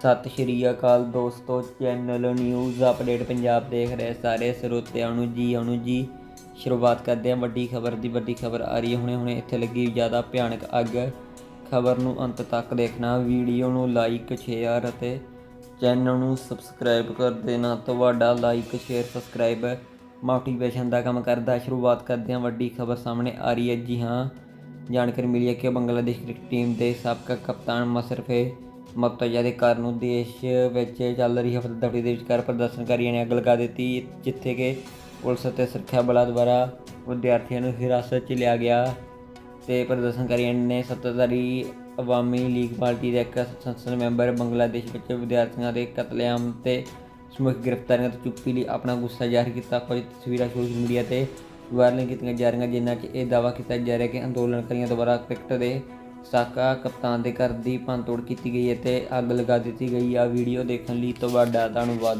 ਸਤਿ ਸ਼੍ਰੀ ਅਕਾਲ ਦੋਸਤੋ, channel news update Punjab ਦੇਖ ਰਹੇ ਸਾਰੇ ਸਰੋਤਿਆਂ ਨੂੰ ਜੀ ਆਉਣੂ ਜੀ। ਸ਼ੁਰੂਆਤ ਕਰਦੇ ਹਾਂ ਵੱਡੀ ਖਬਰ ਦੀ, ਵੱਡੀ ਖਬਰ ਆ ਰਹੀ ਹੈ। ਹੁਣੇ ਹੁਣੇ ਇੱਥੇ ਲੱਗੀ ਜ਼ਿਆਦਾ ਭਿਆਨਕ ਅੱਗ। ਖਬਰ ਨੂੰ ਅੰਤ ਤੱਕ ਦੇਖਣਾ, ਵੀਡੀਓ ਨੂੰ ਲਾਈਕ ਸ਼ੇਅਰ ਅਤੇ ਚੈਨਲ ਨੂੰ ਸਬਸਕ੍ਰਾਈਬ ਕਰ ਦੇਣਾ। ਤੁਹਾਡਾ ਲਾਈਕ ਸ਼ੇਅਰ ਸਬਸਕ੍ਰਾਈਬ ਮੋਟੀਵੇਸ਼ਨ ਦਾ ਕੰਮ ਕਰਦਾ ਸ਼ੁਰੂਆਤ ਕਰਦੇ ਹਾਂ ਵੱਡੀ ਖਬਰ ਸਾਹਮਣੇ ਆ ਰਹੀ ਹੈ। ਜੀ ਹਾਂ, ਜਾਣਕਾਰੀ ਮਿਲੀ ਹੈ ਕਿ ਬੰਗਲਾਦੇਸ਼ ਕ੍ਰਿਕਟ ਟੀਮ ਦੇ ਸਾਬਕਾ ਕਪਤਾਨ ਮਸਰਫੇ ਮਕਤਜਾ ਦੇ ਕਾਰਨ ਨੂੰ ਦੇਸ਼ ਵਿੱਚ ਚੱਲ ਰਹੀ ਹਫਤਾ ਦਫੜੀ ਦੇ ਵਿਚਕਾਰ ਪ੍ਰਦਰਸ਼ਨਕਾਰੀਆਂ ਨੇ, ਅੱਗ ਲਗਾ ਦਿੱਤੀ, ਜਿੱਥੇ ਕਿ ਪੁਲਿਸ ਅਤੇ ਸੁਰੱਖਿਆ ਬਲਾਂ ਦੁਆਰਾ ਵਿਦਿਆਰਥੀਆਂ ਨੂੰ ਹਿਰਾਸਤ 'ਚ ਲਿਆ ਗਿਆ ਤੇ ਪ੍ਰਦਰਸ਼ਨਕਾਰੀਆਂ ਨੇ। ਸੱਤਾਧਾਰੀ ਅਵਾਮੀ ਲੀਗ ਪਾਰਟੀ ਦੇ ਇੱਕ ਸੰਸਦ ਮੈਂਬਰ ਬੰਗਲਾਦੇਸ਼ ਵਿੱਚ ਵਿਦਿਆਰਥੀਆਂ ਦੇ ਕਤਲੇਆਮ ਤੇ ਸਮੂਹਿਕ ਗ੍ਰਿਫਤਾਰੀਆਂ ਤੋਂ ਚੁੱਪੀ ਲਈ ਆਪਣਾ ਗੁੱਸਾ ਜ਼ਾਹਿਰ ਕੀਤਾ। ਕੁਝ ਤਸਵੀਰਾਂ ਸੋਸ਼ਲ ਮੀਡੀਆ ਤੇ ਵਾਇਰਲ ਕੀਤੀਆਂ ਜਾ ਰਹੀਆਂ, ਜਿਨ੍ਹਾਂ 'ਚ ਇਹ ਦਾਅਵਾ ਕੀਤਾ ਜਾ ਰਿਹਾ ਕਿ ਅੰਦੋਲਨਕਾਰੀਆਂ ਦੁਆਰਾ ਕ੍ਰਿਕਟ ਦੇ ਸਾਕਾ ਕਪਤਾਨ ਦੇ ਘਰ ਦੀ ਭੰਨਤੋੜ ਕੀਤੀ ਗਈ ਹੈ ਤੇ ਅੱਗ ਲਗਾ ਦਿੱਤੀ ਗਈ ਆ। ਵੀਡੀਓ ਦੇਖਣ ਲਈ ਤੁਹਾਡਾ ਧੰਨਵਾਦ।